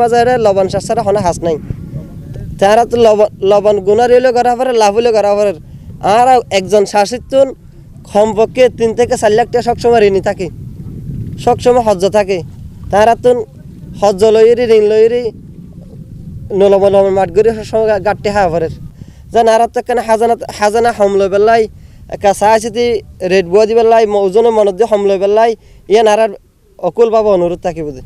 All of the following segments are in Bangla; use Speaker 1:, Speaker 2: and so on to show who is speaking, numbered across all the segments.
Speaker 1: মাঝে এটা লবণ ছাড়া হনে হাস নাই। তারা তো লবণ করা লাভ করা আর একজন কমপক্ষে তিন থেকে চার লাখ টাকা সবসময় ঋণী থাকে, সবসময় হজ্জ থাকে। তারা তো হজ্জ লইরি ঋণ লইরি নলবণ লবণ মাঠ করে সবসময় গাঁটতে হাওয়া পারে যেন আর তো কেন হাজানা হাজানা হম লই পেলাই কাঁচা আছিতি রেড বুয়া দি পেলাই ওজনে মনত দিয়ে হম লই পেলাই ইয়ান আর অকুল পাবো অনুরোধ থাকিব যে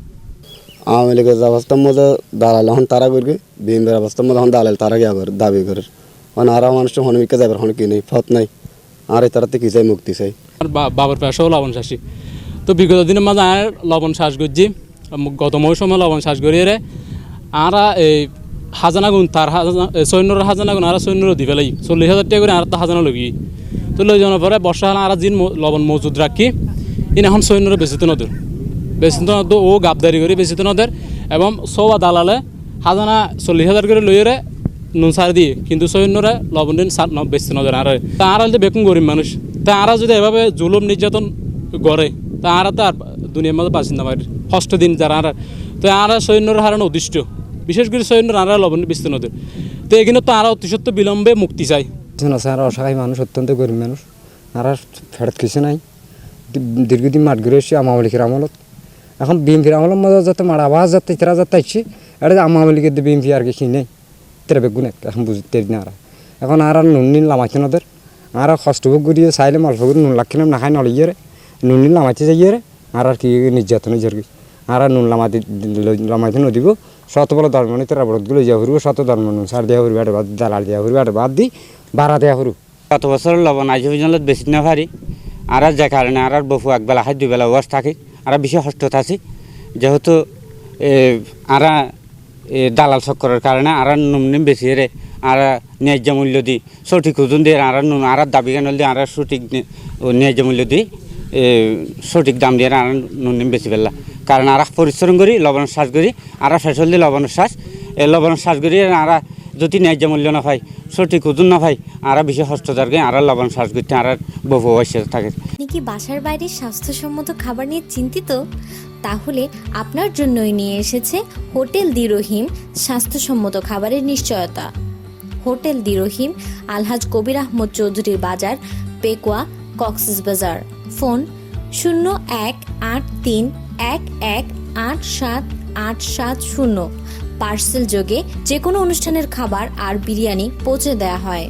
Speaker 2: আওয়ামী লীগের অবস্থার মধ্যে দালাল এখন তারা করবে, বিএনপির অবস্থার মধ্যে এখন দালাল তারা গিয়া করে দাবি করে। মানে আর মানুষের হনমিকে যাবার হন কি নেই ফত নাই। আর এই তারাতে কি চাই, মুক্তি চাই।
Speaker 3: বাবার পেশাও লবণ চাষি। তো বিগত দিনের মাঝে আর লবণ চাষ করছি। গত মৌসুমে লবণ চাষ করি রে আর এই হাজানা গুণ, তার সৈন্যর হাজানা গুণ, আর সৈন্যর দি ফেলাই চল্লিশ হাজার টাকা করে আর হাজানা লগি তো লই যাওয়ার পরে বর্ষা আর জিন লবণ মজুদ রাখি ইন এখন সৈন্যর বেশি তো নদর বেশি তো ও গাবদারি করে, বেশি তো নদর। এবং সবা দালালে হাজানা চল্লিশ হাজার করে লইরে নুন সার দিয়ে, কিন্তু সৈন্যরা লবণ দিন সার বেশি নজর আর। তা আর বেকুন গরিব মানুষ। তা আরা যদি এভাবে জুলুম নির্যাতন করে, তা আরা তো আর দুনিয়ার মধ্যে বাসিন্দা পারে ষষ্ঠ দিন যারা আর তো আরা সৈন্যর হারানো উদ্দিষ্ট। বিশেষ করে সৈন্যর আরা লবণ বেশি নদর। তো এখানে তো আরা অতি সত্য বিলম্বে মুক্তি চাই
Speaker 4: আর অসহায় মানুষ, অত্যন্ত গরিব মানুষ। আর ফেরত কিছু নাই। দীর্ঘদিন মাঠ ঘুরে এসেছি আওয়ামী লীগের আমলত। এখন বিএনপির আমলের মধ্যে যাতে মার আওয়াজ যাতে তেরা যাতে আসছি এটা আওয়ামী লীগের বিএনপি আর কিছু নেই। তেরা বেগুন এখন বুঝতে না আর। এখন আর নুন নিন লামাইছে নদের। আর আর কষ্ট ভোগ করিয়ে চাইলে করে নুন লাখিলাম না খাই নলিয়ে রে নুন নিন লামাইতে যাইয়ে আর আর কি নির্যাতন হয়ে যাবে আর আর নুন লামাতে লামাইতে নদিব। শত বলে ধর্মনি তেরা বড়গুলো যা ফুরবো, শত ধর্ম নুন সার দেওয়া ফুরবে আর বাদ দালাল দেওয়া আর বাদ দি বাড়া দেওয়া ফুরু
Speaker 5: গত বছর লবণ আজ বেশি না পারি আর যে কারণে আর বহু একবেলা খাই, দুবেলা ওয়াশ থাকি। আর বেশি কষ্ট আছি। যেহেতু আরা দালাল চক্করের কারণে আর নুমনিম বেশি রে আর ন্যায্য মূল্য দি সঠিক ওজন দিয়ে আর নুন, আর দাবি কেন দিয়ে আর সঠিক ন্যায্য মূল্য দিই সঠিক দাম দিয়ে আর নুন নিম বেশি পেলা কারণ আর পরিশ্রম করি লবণ শ্বাস করি, আর ফেসল দিয়ে লবণ শ্বাস লবণ শ্বাস করি, আর যদি ন্যায্য মূল্য না পাই সঠিক ওজন না পাই আর বেশি হস্তদার আর লবণ শ্বাস করতে আর বহু অবশ্যই থাকে।
Speaker 6: কি বাসার বাইরে স্বাস্থ্যসম্মত খাবার নিয়ে চিন্তিত? তাহলে আপনার জন্যই নিয়ে এসেছে হোটেল দি রহিম স্বাস্থ্যসম্মত খাবারের নিশ্চয়তা। হোটেল দি রহিম আলহাজ কবির আহমদ চৌধুরীর বাজার, পেকুয়া, কক্সেস বাজার। ফোন শূন্য এক আট তিন এক এক আট সাত আট সাত শূন্য। পার্সেল যোগে যে কোনো অনুষ্ঠানের খাবার আর বিরিয়ানি পৌঁছে দেওয়া হয়।